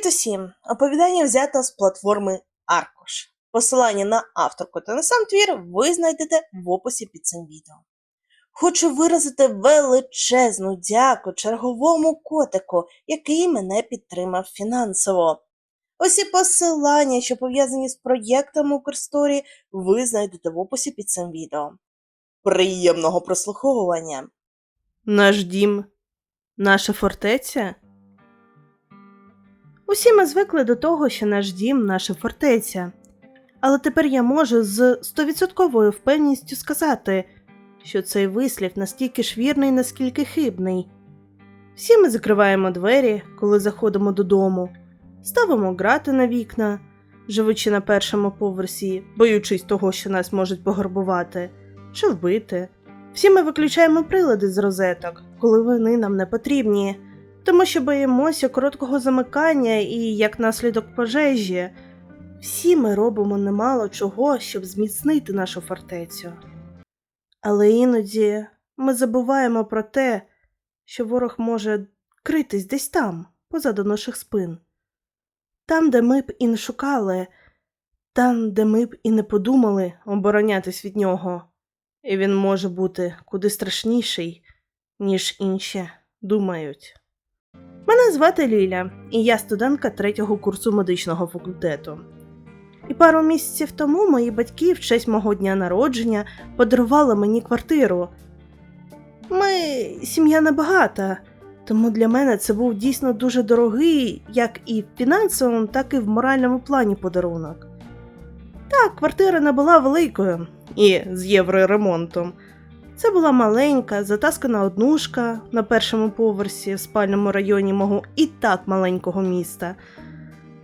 Привіт усім! Оповідання взято з платформи Аркуш. Посилання на авторку та на сам твір ви знайдете в описі під цим відео. Хочу виразити величезну дяку черговому котику, який мене підтримав фінансово. Усі посилання, що пов'язані з проєктом Укрсторі, ви знайдете в описі під цим відео. Приємного прослуховування! Наш дім, наша фортеця. Усі ми звикли до того, що наш дім наша фортеця. Але тепер я можу з стовідсотковою впевненістю сказати, що цей вислів настільки ж вірний, наскільки хибний. Всі ми закриваємо двері, коли заходимо додому, ставимо грати на вікна, живучи на першому поверсі, боючись того, що нас можуть пограбувати чи вбити. Всі ми виключаємо прилади з розеток, коли вони нам не потрібні тому що боїмося короткого замикання і як наслідок пожежі. Всі ми робимо немало чого, щоб зміцнити нашу фортецю. Але іноді ми забуваємо про те, що ворог може критись десь там, позаду наших спин, там, де ми б і не шукали, там, де ми б і не подумали оборонятись від нього, і він може бути куди страшніший, ніж інші думають. Мене звати Ліля, і я студентка третього курсу медичного факультету. І пару місяців тому мої батьки в честь мого дня народження подарували мені квартиру. Ми сім'я небагата, тому для мене це був дійсно дуже дорогий, як і в фінансовому, так і в моральному плані подарунок. Так, квартира не була великою і з євроремонтом. Це була маленька, затаскана однушка на першому поверсі в спальному районі мого і так маленького міста.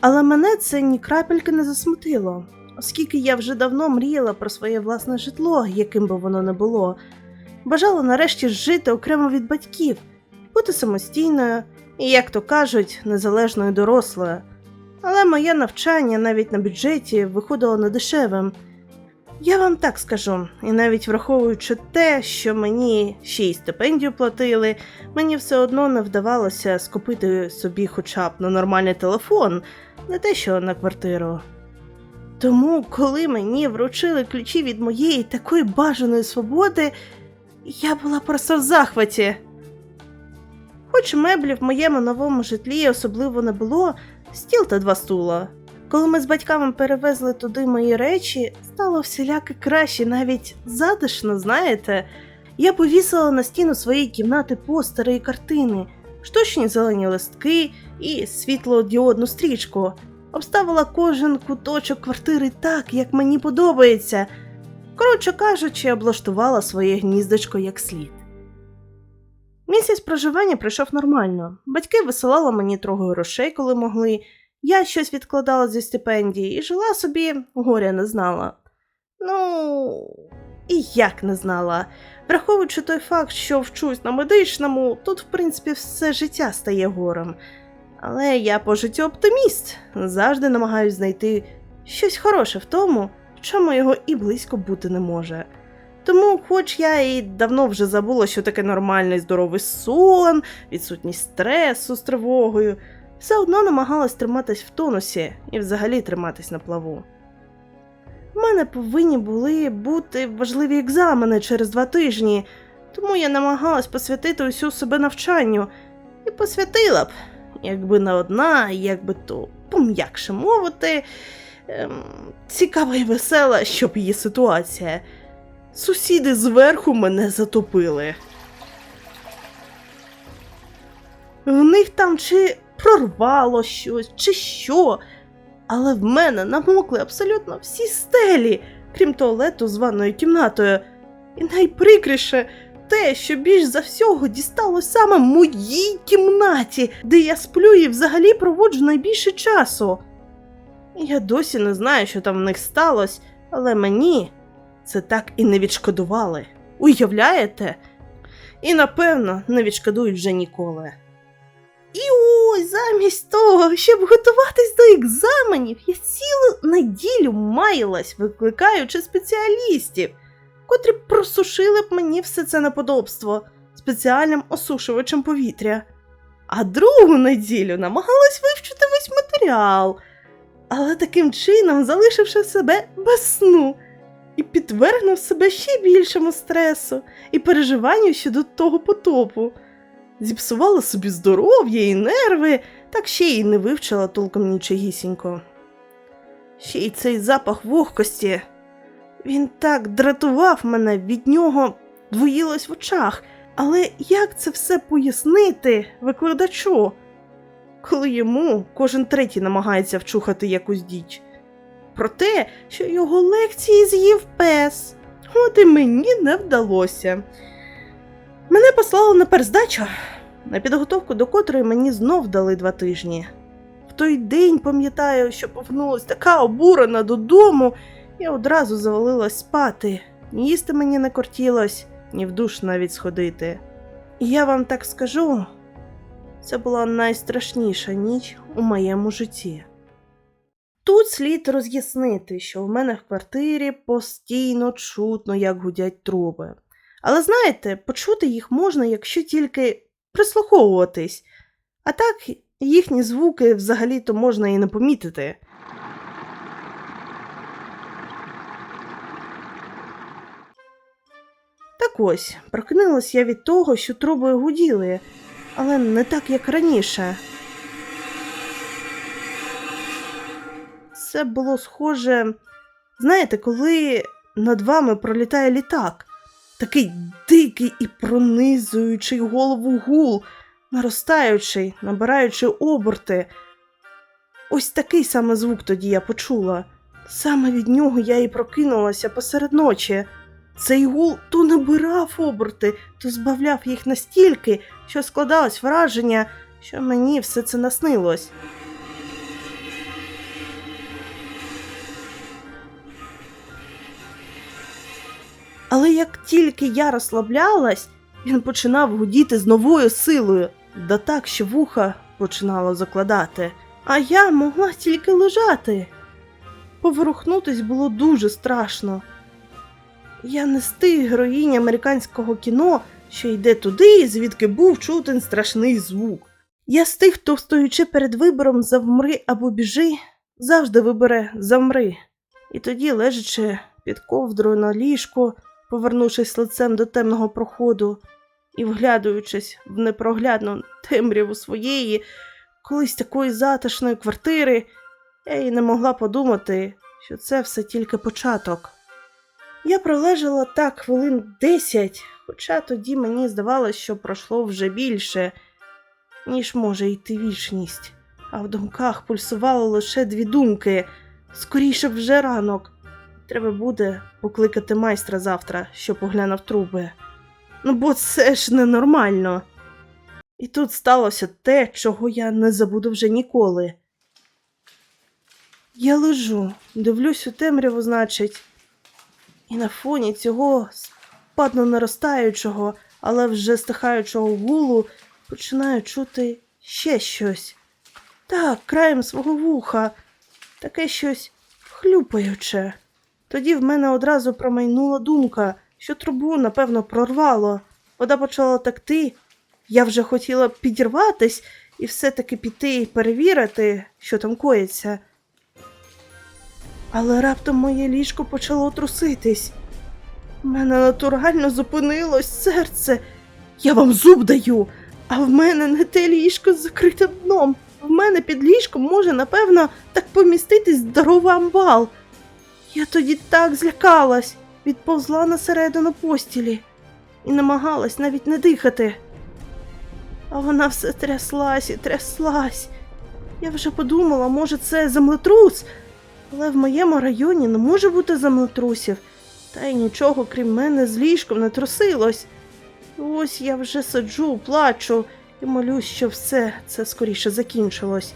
Але мене це ні крапельки не засмутило, оскільки я вже давно мріяла про своє власне житло, яким би воно не було. Бажала нарешті жити окремо від батьків, бути самостійною і, як то кажуть, незалежною дорослою. Але моє навчання навіть на бюджеті виходило недешевим. Я вам так скажу, і навіть враховуючи те, що мені ще й стипендію платили, мені все одно не вдавалося скупити собі хоча б на нормальний телефон, не те що на квартиру. Тому, коли мені вручили ключі від моєї такої бажаної свободи, я була просто в захваті. Хоч меблів в моєму новому житлі особливо не було, стіл та два стула. Коли ми з батьками перевезли туди мої речі, стало всіляки краще, навіть затишно, знаєте. Я повісила на стіну своєї кімнати постери і картини, штучні зелені листки і світлодіодну стрічку. Обставила кожен куточок квартири так, як мені подобається. Коротше кажучи, облаштувала своє гніздочко як слід. Місяць проживання пройшов нормально. Батьки висилали мені трохи грошей, коли могли. Я щось відкладала зі стипендії і жила собі, горя не знала. Ну, і як не знала. Враховуючи той факт, що вчусь на медичному, тут, в принципі, все життя стає горем. Але я по життю оптиміст, завжди намагаюсь знайти щось хороше в тому, в чому його і близько бути не може. Тому, хоч я і давно вже забула, що таке нормальний здоровий сон, відсутність стресу з тривогою все одно намагалась триматись в тонусі і взагалі триматись на плаву. У мене повинні були бути важливі екзамени через два тижні, тому я намагалась посвятити усю себе навчанню і посвятила б, якби не одна, якби то пом'якше мовити. Ем, цікава і весела, щоб її ситуація. Сусіди зверху мене затопили. В них там чи прорвало щось, чи що. Але в мене намокли абсолютно всі стелі, крім туалету з ванною кімнатою. І найприкріше те, що більш за всього дісталось саме моїй кімнаті, де я сплю і взагалі проводжу найбільше часу. Я досі не знаю, що там в них сталося, але мені це так і не відшкодували. Уявляєте? І напевно не відшкодують вже ніколи. Ось замість того, щоб готуватись до екзаменів, я цілу неділю маялась, викликаючи спеціалістів, котрі просушили б мені все це неподобство спеціальним осушувачем повітря. А другу неділю намагалась вивчити весь серіал, але таким чином залишивши себе без сну і підвергнув себе ще більшому стресу і переживанню щодо того потопу. Зіпсувала собі здоров'я і нерви, так ще й не вивчила толком нічогісінько. Ще й цей запах вогкості. Він так дратував мене, від нього двоїлось в очах. Але як це все пояснити викладачу, коли йому кожен третій намагається вчухати якусь діч? Про те, що його лекції з'їв пес. От і мені не вдалося. Мене послали на перездачу, на підготовку до котрої мені знов дали два тижні. В той день пам'ятаю, що повернулась така обурена додому, я одразу завалилась спати. Ні їсти мені не кортілось, ні в душ навіть сходити. І я вам так скажу, це була найстрашніша ніч у моєму житті. Тут слід роз'яснити, що в мене в квартирі постійно чутно, як гудять труби. Але знаєте, почути їх можна, якщо тільки прислуховуватись, а так їхні звуки взагалі-то можна і не помітити. Так ось, прокинулась я від того, що труби гуділи, але не так, як раніше. Це було схоже, знаєте, коли над вами пролітає літак, такий дикий і пронизуючий голову гул, наростаючий, набираючи оберти. Ось такий саме звук тоді я почула. Саме від нього я і прокинулася посеред ночі. Цей гул то набирав оберти, то збавляв їх настільки, що складалось враження, що мені все це наснилось. Але як тільки я розслаблялась, він починав гудіти з новою силою, да так, що вуха починало закладати, а я могла тільки лежати. Поворухнутись було дуже страшно. Я не з тих героїнь американського кіно, що йде туди, звідки був чутен страшний звук. Я з тих, хто, стоючи перед вибором завмри або біжи, завжди вибере замри. І тоді, лежачи під ковдрою на ліжко, повернувшись лицем до темного проходу і вглядуючись в непроглядну темряву своєї, колись такої затишної квартири, я й не могла подумати, що це все тільки початок. Я пролежала так хвилин десять, хоча тоді мені здавалося, що пройшло вже більше, ніж може йти вічність, а в думках пульсувало лише дві думки скоріше вже ранок. Треба буде покликати майстра завтра, що поглянув труби. Ну, бо це ж ненормально. І тут сталося те, чого я не забуду вже ніколи. Я лежу, дивлюсь у темряву, значить, і на фоні цього спадно наростаючого, але вже стихаючого гулу починаю чути ще щось. Так, краєм свого вуха, таке щось хлюпаюче. Тоді в мене одразу промайнула думка, що трубу, напевно, прорвало. Вода почала текти. Я вже хотіла підірватись і все-таки піти і перевірити, що там коїться. Але раптом моє ліжко почало труситись. У мене натурально зупинилось серце. Я вам зуб даю, а в мене не те ліжко з закритим дном. В мене під ліжком може, напевно, так поміститись здоровий амбал. Я тоді так злякалась, відповзла на середину постілі і намагалась навіть не дихати. А вона все тряслась і тряслась. Я вже подумала, може, це землетрус, але в моєму районі не може бути землетрусів, та й нічого, крім мене, з ліжком не трусилось. Ось я вже сиджу, плачу і молюсь, що все це скоріше закінчилось.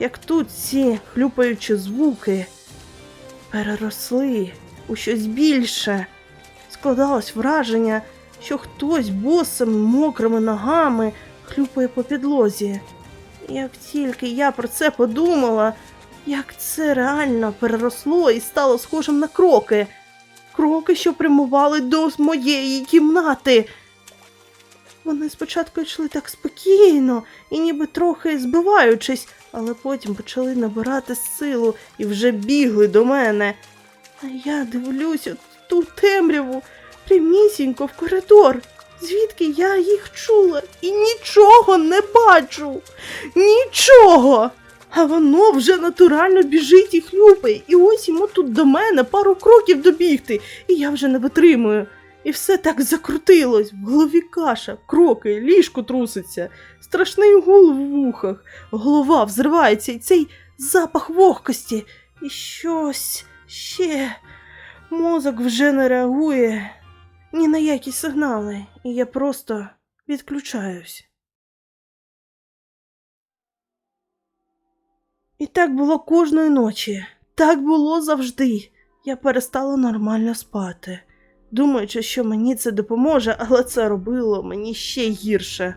Як тут ці хлюпаючі звуки переросли у щось більше. Складалось враження, що хтось босими мокрими ногами хлюпає по підлозі. Як тільки я про це подумала, як це реально переросло і стало схожим на кроки. Кроки, що прямували до моєї кімнати. Вони спочатку йшли так спокійно і ніби трохи збиваючись, але потім почали набирати силу і вже бігли до мене. А я дивлюся ту темряву прямісінько в коридор, звідки я їх чула і нічого не бачу. Нічого. А воно вже натурально біжить і хлюпає, і ось йому тут до мене пару кроків добігти, і я вже не витримую. І все так закрутилось, в голові каша, кроки, ліжко труситься, страшний гул в вухах, голова взривається, і цей запах вогкості, і щось ще. Мозок вже не реагує ні на які сигнали, і я просто відключаюсь. І так було кожної ночі, так було завжди. Я перестала нормально спати, думаючи, що мені це допоможе, але це робило мені ще гірше.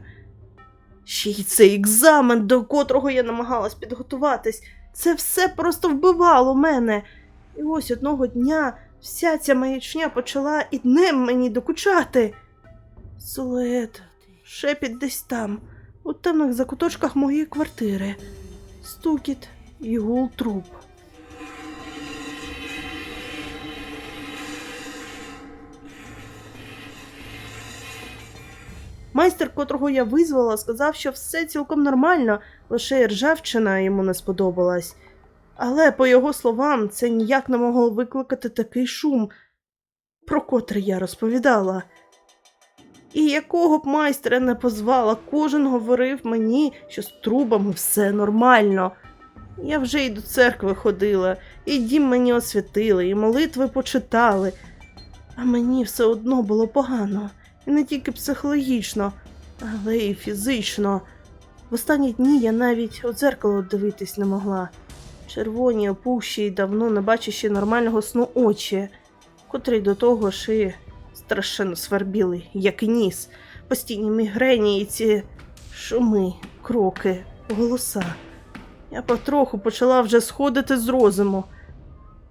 Ще й цей екзамен, до котрого я намагалась підготуватись, це все просто вбивало мене. І ось одного дня вся ця маячня почала і днем мені докучати. Силует, шепіт десь там, у темних закуточках моєї квартири, стукіт і гул труб. Майстер, котрого я визвала, сказав, що все цілком нормально, лише ржавчина йому не сподобалась. Але, по його словам, це ніяк не могло викликати такий шум, про котрий я розповідала. І якого б майстра не позвала, кожен говорив мені, що з трубами все нормально. Я вже й до церкви ходила, і дім мені освятили, і молитви почитали. А мені все одно було погано, і не тільки психологічно, але й фізично. В останні дні я навіть у дзеркало дивитись не могла. Червоні, опущі й давно не бачачи нормального сну очі, котрі до того ж і страшенно свербіли, як ніс, постійні мігрені і ці шуми, кроки, голоса. Я потроху почала вже сходити з розуму,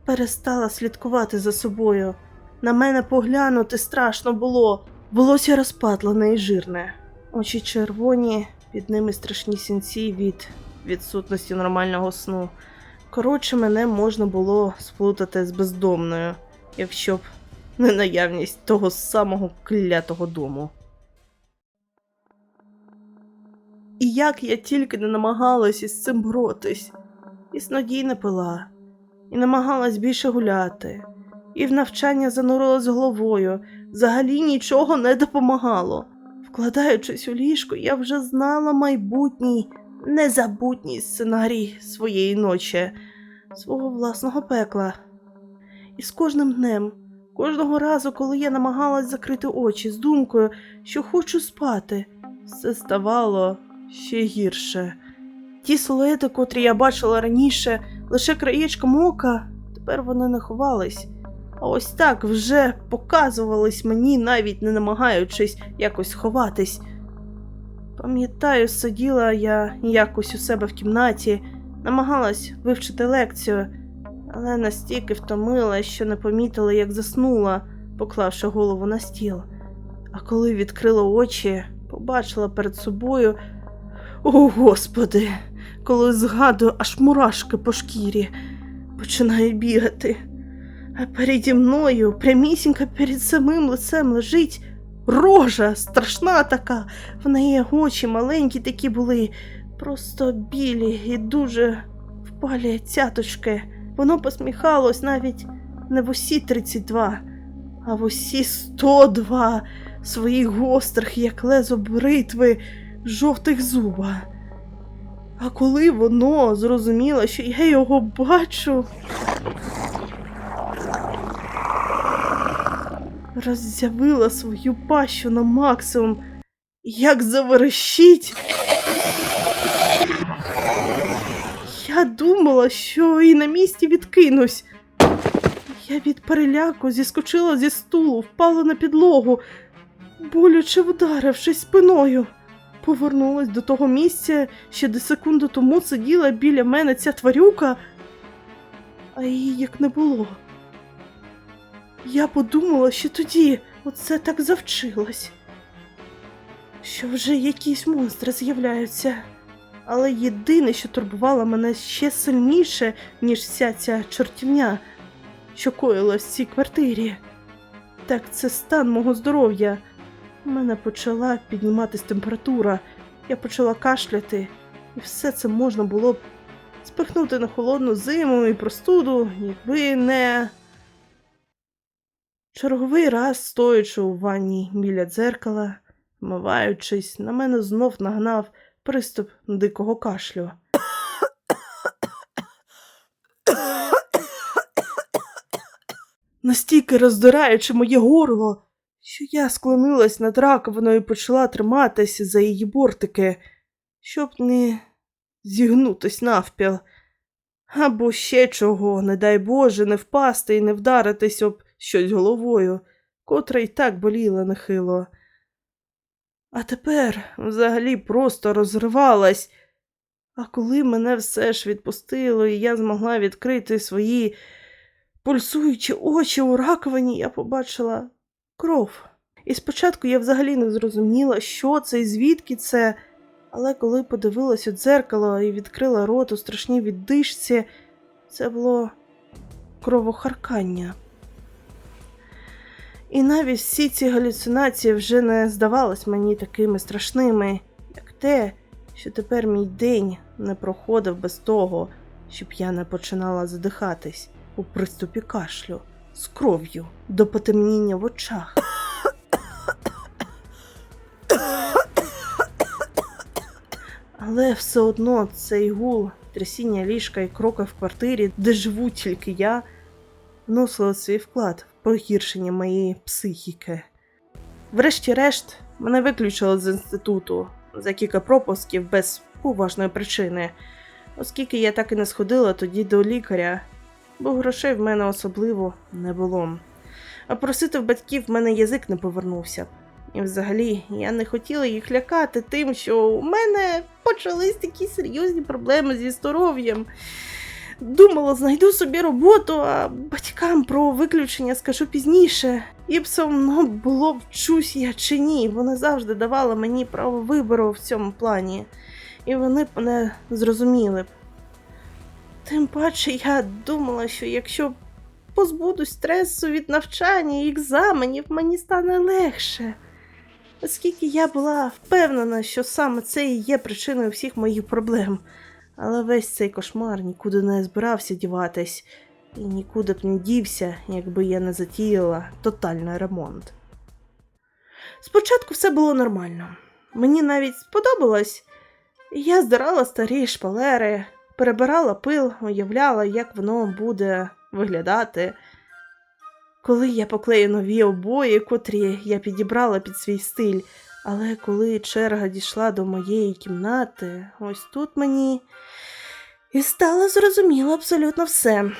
перестала слідкувати за собою. На мене поглянути страшно було, волосся розпатлене і жирне, очі червоні, під ними страшні сінці від відсутності нормального сну. Коротше, мене можна було сплутати з бездомною, якщо б не наявність того самого клятого дому. І як я тільки не намагалась із цим боротись, і снодій не пила, і намагалась більше гуляти, і в навчання занурилась головою, взагалі нічого не допомагало. Вкладаючись у ліжко, я вже знала майбутній незабутній сценарій своєї ночі, свого власного пекла. І з кожним днем, кожного разу, коли я намагалась закрити очі з думкою, що хочу спати, все ставало ще гірше. Ті силуети, котрі я бачила раніше, лише краєчком ока, тепер вони не ховались. Ось так вже показувались мені, навіть не намагаючись якось ховатись. Пам'ятаю, сиділа я якось у себе в кімнаті, намагалась вивчити лекцію, але настільки втомила, що не помітила, як заснула, поклавши голову на стіл. А коли відкрила очі, побачила перед собою. О, Господи! Коли згадую, аж мурашки по шкірі починають бігати. А переді мною, прямісінько перед самим лицем лежить рожа, страшна така. В неї очі маленькі такі були, просто білі і дуже впалі цяточки. Воно посміхалось навіть не в усі 32, а в усі 102 своїх гострих, як лезо бритви, жовтих зуба. А коли воно зрозуміло, що я його бачу. Роззявила свою пащу на максимум, як заверещить. Я думала, що і на місці відкинусь. Я від переляку зіскочила зі стулу, впала на підлогу, боляче вдарившись спиною. Повернулась до того місця, ще де секунду тому сиділа біля мене ця тварюка, а її як не було. Я подумала, що тоді оце так завчилась. що вже якісь монстри з'являються. Але єдине, що турбувало мене ще сильніше, ніж вся ця чортівня, що коїлась в цій квартирі, так це стан мого здоров'я. У мене почала підніматись температура, я почала кашляти, і все це можна було б спихнути на холодну зиму і простуду, якби не. Черговий раз, стоячи у ванні біля дзеркала, вмиваючись, на мене знов нагнав приступ дикого кашлю. Настільки роздираючи моє горло, що я склонилась над раковиною і почала триматися за її бортики, щоб не зігнутись навпіл. Або ще чого, не дай Боже, не впасти і не вдаритись об щось головою, котра й так боліла нехило. А тепер взагалі просто розривалась. А коли мене все ж відпустило, і я змогла відкрити свої пульсуючі очі у раковині, я побачила кров. І спочатку я взагалі не зрозуміла, що це і звідки це, але коли подивилась у дзеркало і відкрила рот у страшній віддишці, це було кровохаркання. І навіть всі ці галюцинації вже не здавались мені такими страшними, як те, що тепер мій день не проходив без того, щоб я не починала задихатись у приступі кашлю з кров'ю до потемніння в очах. Але все одно цей гул, трясіння ліжка і кроки в квартирі, де живу тільки я, вносили свій вклад погіршення моєї психіки. Врешті-решт, мене виключили з інституту за кілька пропусків без поважної причини, оскільки я так і не сходила тоді до лікаря, бо грошей в мене особливо не було. А просити в батьків в мене язик не повернувся. І взагалі я не хотіла їх лякати тим, що у мене почались такі серйозні проблеми зі здоров'ям. Думала, знайду собі роботу, а батькам про виключення скажу пізніше. І б все одно було вчусь я чи ні. Вони завжди давали мені право вибору в цьому плані, і вони б мене зрозуміли б. Тим паче я думала, що якщо позбудусь стресу від навчання і екзаменів, мені стане легше. Оскільки я була впевнена, що саме це і є причиною всіх моїх проблем. Але весь цей кошмар нікуди не збирався діватись, і нікуди б не дівся, якби я не затіяла тотальний ремонт. Спочатку все було нормально. Мені навіть сподобалось. Я здирала старі шпалери, перебирала пил, уявляла, як воно буде виглядати. Коли я поклею нові обої, котрі я підібрала під свій стиль, але коли черга дійшла до моєї кімнати, ось тут мені і стало зрозуміло абсолютно все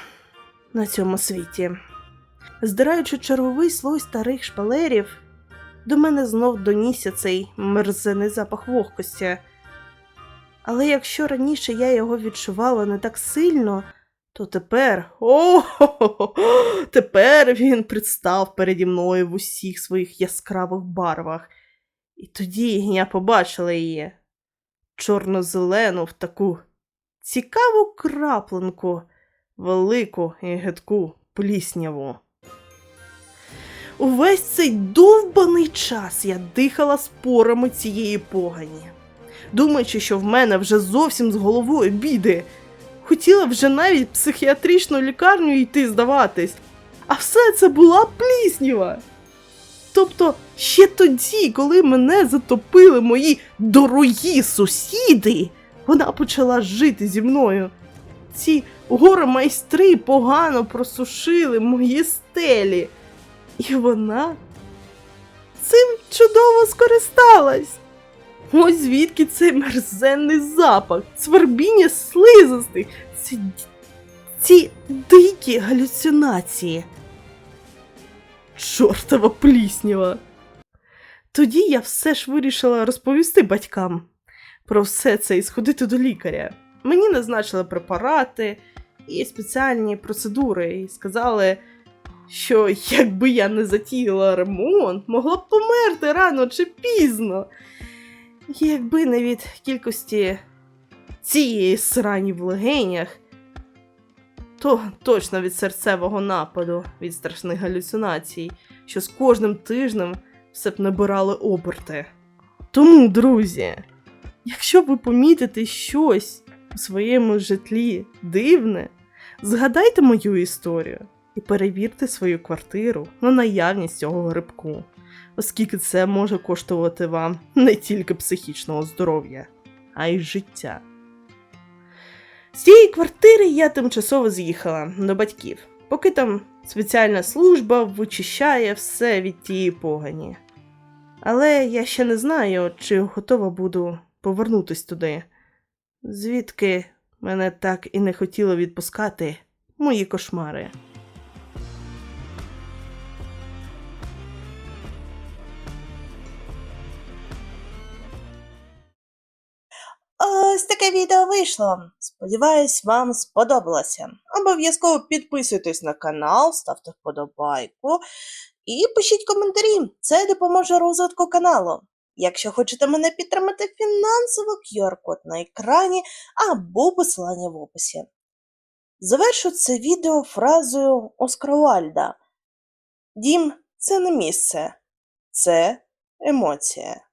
на цьому світі. Здираючи черговий слой старих шпалерів, до мене знов донісся цей мерзений запах вогкості. Але якщо раніше я його відчувала не так сильно, то тепер о, тепер він представ переді мною в усіх своїх яскравих барвах. І тоді я побачила її чорно-зелену в таку цікаву краплинку, велику і гидку плісняву. Увесь цей довбаний час я дихала спорами цієї погані, думаючи, що в мене вже зовсім з головою біди. Хотіла вже навіть психіатричну лікарню йти здаватись, а все це була плісніва. Тобто, ще тоді, коли мене затопили мої дорогі сусіди, вона почала жити зі мною. Ці горомайстри погано просушили мої стелі, і вона цим чудово скористалась. Ось звідки цей мерзенний запах, свербіння слизостих, ці, ці дикі галюцинації. Чортова пліснява. Тоді я все ж вирішила розповісти батькам про все це і сходити до лікаря. Мені назначили препарати і спеціальні процедури, і сказали, що якби я не затіяла ремонт, могла б померти рано чи пізно. Якби не від кількості цієї срані в легенях, то точно від серцевого нападу, від страшних галюцинацій, що з кожним тижнем все б набирали оберти. Тому, друзі, якщо ви помітите щось у своєму житлі дивне, згадайте мою історію і перевірте свою квартиру на наявність цього грибку, оскільки це може коштувати вам не тільки психічного здоров'я, а й життя. З цієї квартири я тимчасово з'їхала до батьків, поки там спеціальна служба вичищає все від тієї погані. Але я ще не знаю, чи готова буду повернутись туди, звідки мене так і не хотіло відпускати мої кошмари. Вийшло. Сподіваюсь, вам сподобалося. Обов'язково підписуйтесь на канал, ставте вподобайку і пишіть коментарі. Це допоможе розвитку каналу. Якщо хочете мене підтримати фінансово, QR-код на екрані або посилання в описі. Завершу це відео фразою Оскаровальда. Дім це не місце, це емоція.